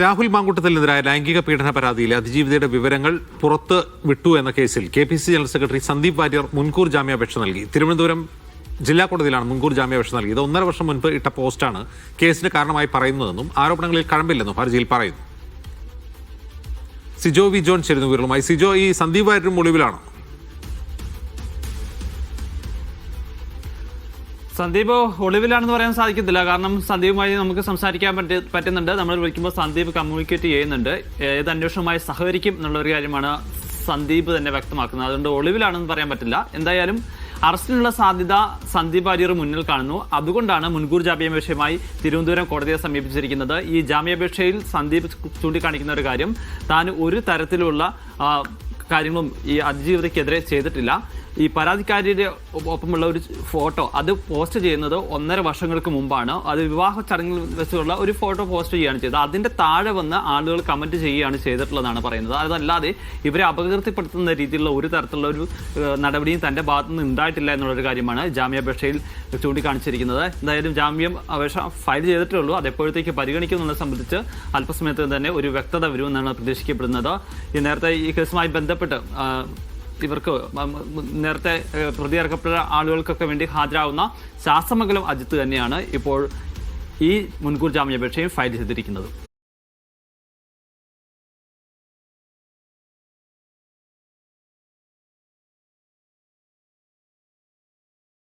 രാഹുൽ മാങ്കൂട്ടത്തിനെതിരായ ലൈംഗിക പീഡന പരാതിയിൽ അതിജീവിതയുടെ വിവരങ്ങൾ പുറത്ത് വിട്ടു എന്ന കേസിൽ K P C general secretary Sandeep Warrier മുൻകൂർ ജാമ്യാപേക്ഷ നൽകി. തിരുവനന്തപുരം ജില്ലാ കോടതിയിലാണ് മുൻകൂർ ജാമ്യാപേക്ഷ നൽകിയത്. ഒന്നര വർഷം മുൻപ് ഇട്ട പോസ്റ്റാണ് കേസിന് കാരണമായി പറയുന്നതെന്നും ആരോപണങ്ങളിൽ കഴമ്പില്ലെന്നും ഹർജിയിൽ പറയുന്നു. സിജോ വി ജോൺ ചേരുന്നു വിവരങ്ങളുമായി. സിജോ ഈ സന്ദീപ് വാര്യരും ഒളിവിലാണോ? സന്ദീപ് ഒളിവിലാണെന്ന് പറയാൻ സാധിക്കത്തില്ല. കാരണം സന്ദീപുമായി നമുക്ക് സംസാരിക്കാൻ പറ്റി പറ്റുന്നുണ്ട്. നമ്മൾ വിളിക്കുമ്പോൾ സന്ദീപ് കമ്മ്യൂണിക്കേറ്റ് ചെയ്യുന്നുണ്ട്. ഏത് അന്വേഷണവുമായി സഹകരിക്കും എന്നുള്ള ഒരു കാര്യമാണ് സന്ദീപ് തന്നെ വ്യക്തമാക്കുന്നത്. അതുകൊണ്ട് ഒളിവിലാണെന്ന് പറയാൻ പറ്റില്ല. എന്തായാലും അറസ്റ്റിനുള്ള സാധ്യത സന്ദീപ് വാര്യർ മുന്നിൽ കാണുന്നു. അതുകൊണ്ടാണ് മുൻകൂർ ജാമ്യാപേക്ഷയുമായി തിരുവനന്തപുരം കോടതിയെ സമീപിച്ചിരിക്കുന്നത്. ഈ ജാമ്യാപേക്ഷയിൽ സന്ദീപ് ചൂണ്ടിക്കാണിക്കുന്ന ഒരു കാര്യം താൻ ഒരു തരത്തിലുള്ള കാര്യങ്ങളും ഈ അതിജീവിതയ്ക്കെതിരെ ചെയ്തിട്ടില്ല. ഈ പരാതിക്കാരിയുടെ ഒപ്പമുള്ള ഒരു ഫോട്ടോ അത് പോസ്റ്റ് ചെയ്യുന്നത് ഒന്നര വർഷങ്ങൾക്ക് മുമ്പാണ്. അത് വിവാഹ ചടങ്ങിൽ വെച്ചുള്ള ഒരു ഫോട്ടോ പോസ്റ്റ് ചെയ്യുകയാണ് ചെയ്തത്. അതിന്റെ താഴെ വന്ന് ആളുകൾ കമന്റ് ചെയ്യുകയാണ് ചെയ്തിട്ടുള്ളതാണ് പറയുന്നത്. അതല്ലാതെ ഇവരെ അപകീർത്തിപ്പെടുത്തുന്ന രീതിയിലുള്ള ഒരു തരത്തിലുള്ള ഒരു നടപടിയും തന്റെ ഭാഗത്തു നിന്ന് ഉണ്ടായിട്ടില്ല എന്നുള്ളൊരു കാര്യമാണ് ജാമ്യാപേക്ഷയിൽ ചൂണ്ടിക്കാണിച്ചിരിക്കുന്നത്. എന്തായാലും ജാമ്യം അപേക്ഷ ഫയൽ ചെയ്തിട്ടേ ഉള്ളൂ. അതെപ്പോഴത്തേക്ക് പരിഗണിക്കുന്നതിനെ സംബന്ധിച്ച് അല്പസമയത്ത് തന്നെ ഒരു വ്യക്തത വരുമെന്നാണ് പ്രതീക്ഷിക്കപ്പെടുന്നത്. ഈ നേരത്തെ ഈ കേസുമായി ബന്ധപ്പെട്ട് ഇവർക്ക് നേരത്തെ പ്രതിയിറക്കപ്പെട്ട ആളുകൾക്കൊക്കെ വേണ്ടി ഹാജരാകുന്ന ശാസ്ത്രമംഗലം അജിത്ത് തന്നെയാണ് ഇപ്പോൾ ഈ മുൻകൂർ ജാമ്യാപേക്ഷയും ഫയൽ ചെയ്തിരിക്കുന്നത്.